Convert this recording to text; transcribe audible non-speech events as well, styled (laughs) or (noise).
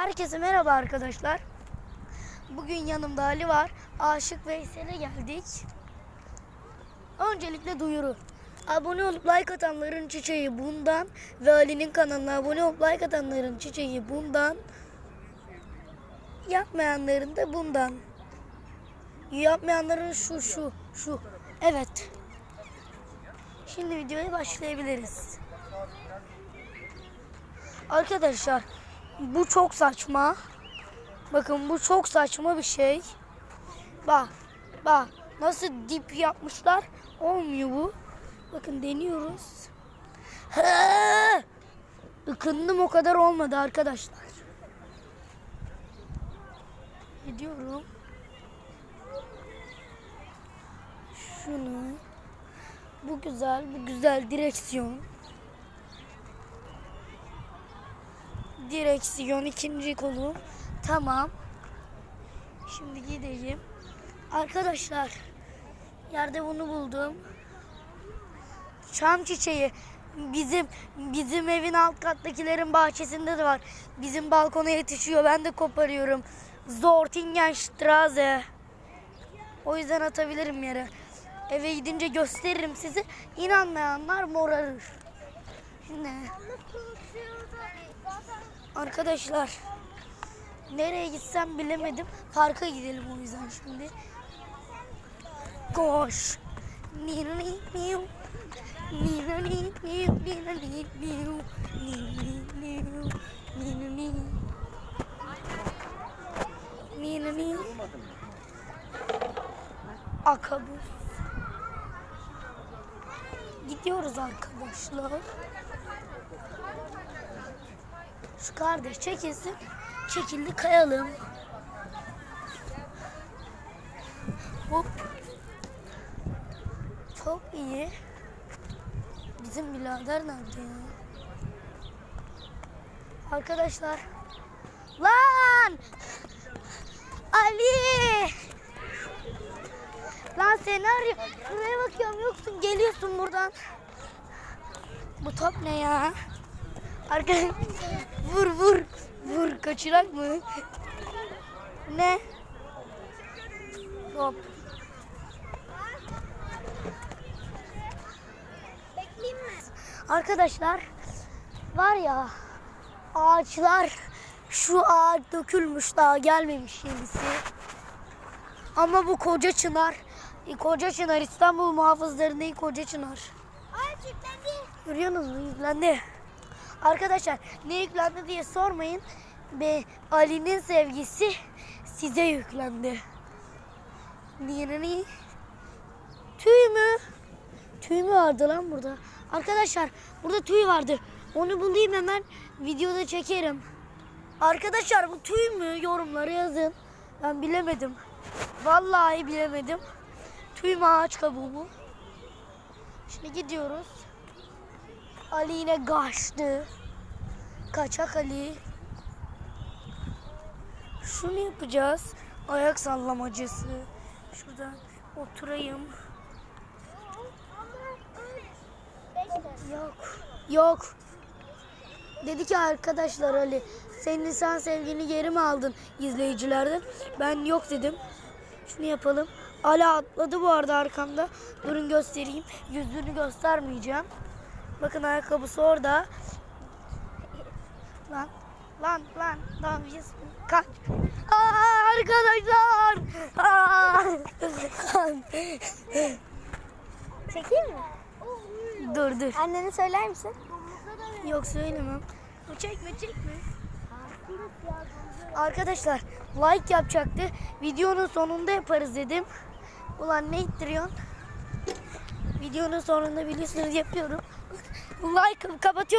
Herkese merhaba arkadaşlar. Bugün yanımda Ali var. Aşık Veysel'e geldik. Öncelikle duyuru. Abone olup like atanların çiçeği bundan ve Ali'nin kanalına abone olup like atanların çiçeği bundan. Yapmayanların da bundan. Yapmayanların şu şu şu. Evet. Şimdi videoya başlayabiliriz. Arkadaşlar bu çok saçma. Bakın bu çok saçma bir şey. Bak bak nasıl dip yapmışlar. Olmuyor bu. Bakın deniyoruz. (laughs) Hı! Ikındım o kadar olmadı arkadaşlar. Gidiyorum. Şunu. Bu güzel, bu güzel direksiyon. Direksiyon ikinci kolu. Tamam. Şimdi gideyim. Arkadaşlar yerde bunu buldum. Çam çiçeği. Bizim bizim evin alt kattakilerin bahçesinde de var. Bizim balkona yetişiyor. Ben de koparıyorum. Zortingenstraße. O yüzden atabilirim yere. Eve gidince gösteririm sizi. İnanmayanlar morarır. Şimdi Arkadaşlar nereye gitsem bilemedim. Parka gidelim o yüzden şimdi. Koş. Nina ni niu. Kardeş çekilsin. Çekildi kayalım. Hop. Çok iyi. Bizim birader nerede ya? Arkadaşlar. Lan! Ali! Lan seni arıyor. Şuraya bakıyorum yoksun. Geliyorsun buradan. Bu top ne ya? Arkadaşlar vur vur vur kaçırak mı? Ne? Hop. Arkadaşlar var ya ağaçlar şu ağaç dökülmüş daha gelmemiş yenisi. Ama bu koca çınar. e, Koca çınar İstanbul muhafızlarındaki koca çınar. Ay çiftlendi. Görüyorsunuz mu yüklendi. Arkadaşlar ne yüklendi diye sormayın. Be Ali'nin sevgisi size yüklendi. Niye ni? Tüy mü? Tüy mü vardı lan burada? Arkadaşlar burada tüy vardı. Onu bulayım hemen videoda çekerim. Arkadaşlar bu tüy mü? Yorumlara yazın. Ben bilemedim. Vallahi bilemedim. Tüy mü ağaç kabuğu mu? Şimdi gidiyoruz. Ali yine kaçtı. Kaçak Ali. Şunu yapacağız. Ayak sallamacısı. Şuradan oturayım. Yok. Yok. Dedi ki arkadaşlar Ali senin sen sevgini geri mi aldın izleyicilerden? Ben yok dedim. Şunu yapalım. Ali atladı bu arada arkamda. Durun göstereyim. Yüzünü göstermeyeceğim. Bakın ayakkabısı orada. Lan lan lan lan biz kaç. Aa, arkadaşlar. Aa. Çekeyim mi? dur dur. Annene söyler misin? Yok söylemem. Çekme çekme. Arkadaşlar like yapacaktı. Videonun sonunda yaparız dedim. Ulan ne ittiriyorsun? Videonun sonunda biliyorsunuz yapıyorum. Like kapatıyorum.